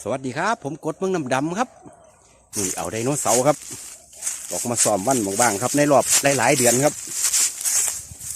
สวัสดีครับ ผมกดเมืองน้ำดำครับนี่เอาไดโนเสาร์ครับ ออกมาซ้อมวันบางๆครับ ในรอบหลายๆเดือนครับ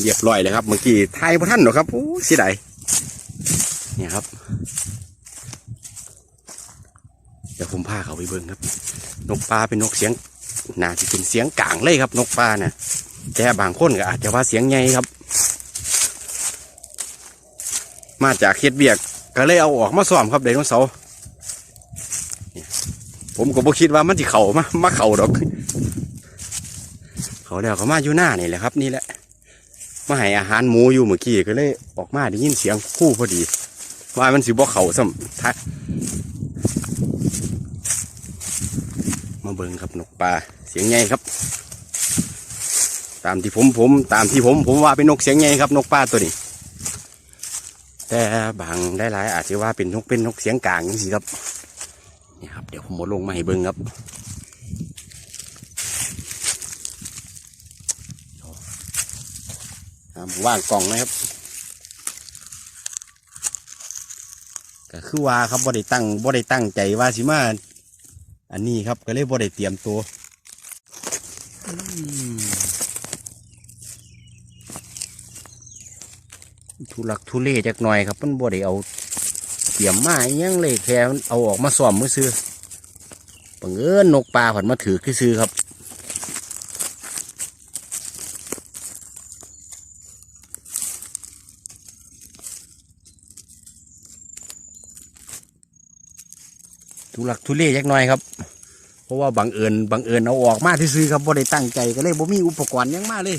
เรียบร้อยเลยครับเมื่อกี้ทายพระท่านเหรอครับโอ้สียดเนี่ยครับ เดี๋ยวผมพาเขาไปเบิ่งครับ นกปลาเป็นนกเสียงน่าจะเป็นเสียงกลางเลยครับ นกปลาน่ะแต่บางคนก็อาจจะว่าเสียงใหญ่ครับ มาจากเฮ็ดเบียกก็เลยเอาออกมาซ้อมครับไดโนเสาร์ผมก็บ่คิดว่ามันสิเข่ามามาเข่าดอก เขาแล้วก็มาอยู่หน้านี่แหละครับ นี่แหละมาให้อาหารหมูอยู่เมื่อกี้ก็เลยออกมาได้ยินเสียงคู่พอดี ว่ามันสิบ่เข่าซ้ำทะมาเบิ่งครับนกปลาเสียงใหญ่ครับ ตามที่ผมผม ตามที่ผมผมว่าเป็นนกเสียงใหญ่ครับ นกปลาตัวนี้ แต่บางได้หลายอาจจะว่าเป็นนกเป็นนกเสียงกลางนี่สิครับนี่ครับ เดี๋ยวผมมดลงมาให้เบิ่งครับว่างกล่องนะครับก็คือว่าครับบ่ได้ตั้งบ่ได้ตั้งใจว่าสิมาอันนี้ครับก็เลยบ่ได้เตรียมตัวอืม ทุลักทุเลจักหน่อยครับมันบ่ได้เอาเตรียมมาอิหยังเลยแค่เอาออกมาซ้อมมือซื้อบังเอิญนกปลาผันมาถือคือซื้อครับทุลักทุเลจักหน่อยครับ เพราะว่าบังเอิญบังเอิญเอาออกมาที่ซื้อครับบ่ได้ตั้งใจก็เลยบ่มีอุปกรณ์ยังมาเลย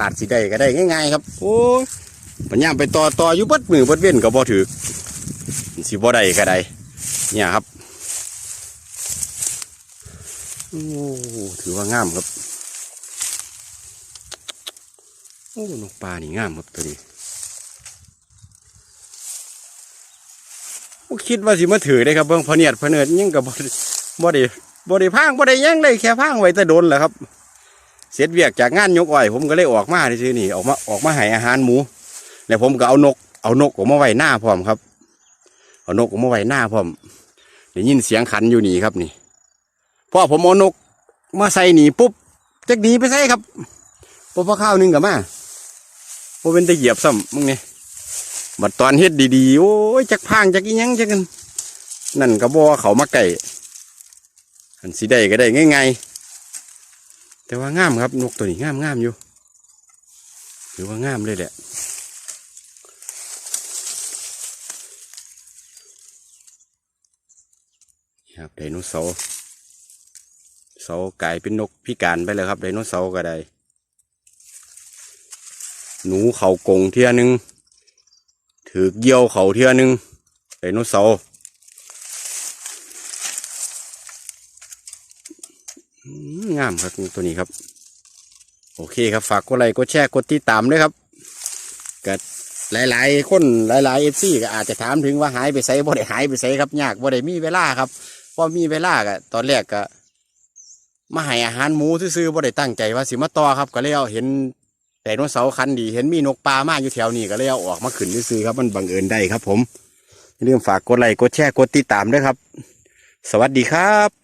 ขาดสิได้ก็ได้ง่ายๆครับ โอ้ยปัญญามไปต่อต่ออยู่บัดมือบัดเว้นก็บ่ถือสิบ่ได้ก็ได้เนี่ยครับโอ้ถือว่างามครับโอ้นกปลานี่งามครับตัวนี้คิดว่าสิมาถือได้ครับเบิ่งพเนียดพเนิดยังกับบ่ได้บ่ได้บ่ได้พางบ่ได้ยังเลยแค่พางไว้แต่โดนแหละครับ เสร็จเวียกจากงานยกอ้อยผมก็เลยออกมาซื่นี่ออกมาออกมาให้อาหารหมู แล้วผมก็เอานก เอานกออกมาไว้หน้าพร้อมครับ เอานกออกมาไว้หน้าพร้อมได้ยินเสียงขันอยู่นี่ครับนี่พอผมเอานกมาใส่หนี่ปุ๊บจักหนีไปใส่ครับพอพอข้าวหนึงกับมาพอเป็นตะเหยียบซ้ำมึงเนี่ยบัดตอนเฮ็ดดีๆโอ้ยจักพางจักอีหยังจักนั่นก็บ่ว่าเขามาไก่อันสิได้ก็ได้ง่ายๆ แต่ว่างามครับนกตัวนี้งามงามอยู่หรือว่างามเลยแหละครับไดโนเสาร์เสากลายเป็นนกพิการไปเลยครับไดโนเสาร์ก็ได้ หนูเขากงเทียนึงถือเกี่ยวเขาเทียนึงไดโนเสาร์อืม งามครับตัวนี้ครับ โอเคครับฝากกดไลค์กดแชร์กดติดตามด้วยครับก็หลาย ๆ คนหลายๆเอฟซีก็อาจจะถามถึงว่าหายไปไสบ่ได้หายไปไสครับยากบ่ได้มีเวลาครับพอมีเวลาก็ตอนแรกก็มาให้อาหารหมูซื่อๆบ่ได้ตั้งใจว่าสิมาต่อครับ ก็เลยเอาเห็นไดโนเสาคันดีเห็นมีนกปลามากอยู่แถวนี้ก็เลยเอาออกมาขึ้นซื้อครับมันบังเอิญได้ครับ ผมอย่าลืมฝากกดไลค์กดแชร์กดติดตามด้วยครับ สวัสดีครับ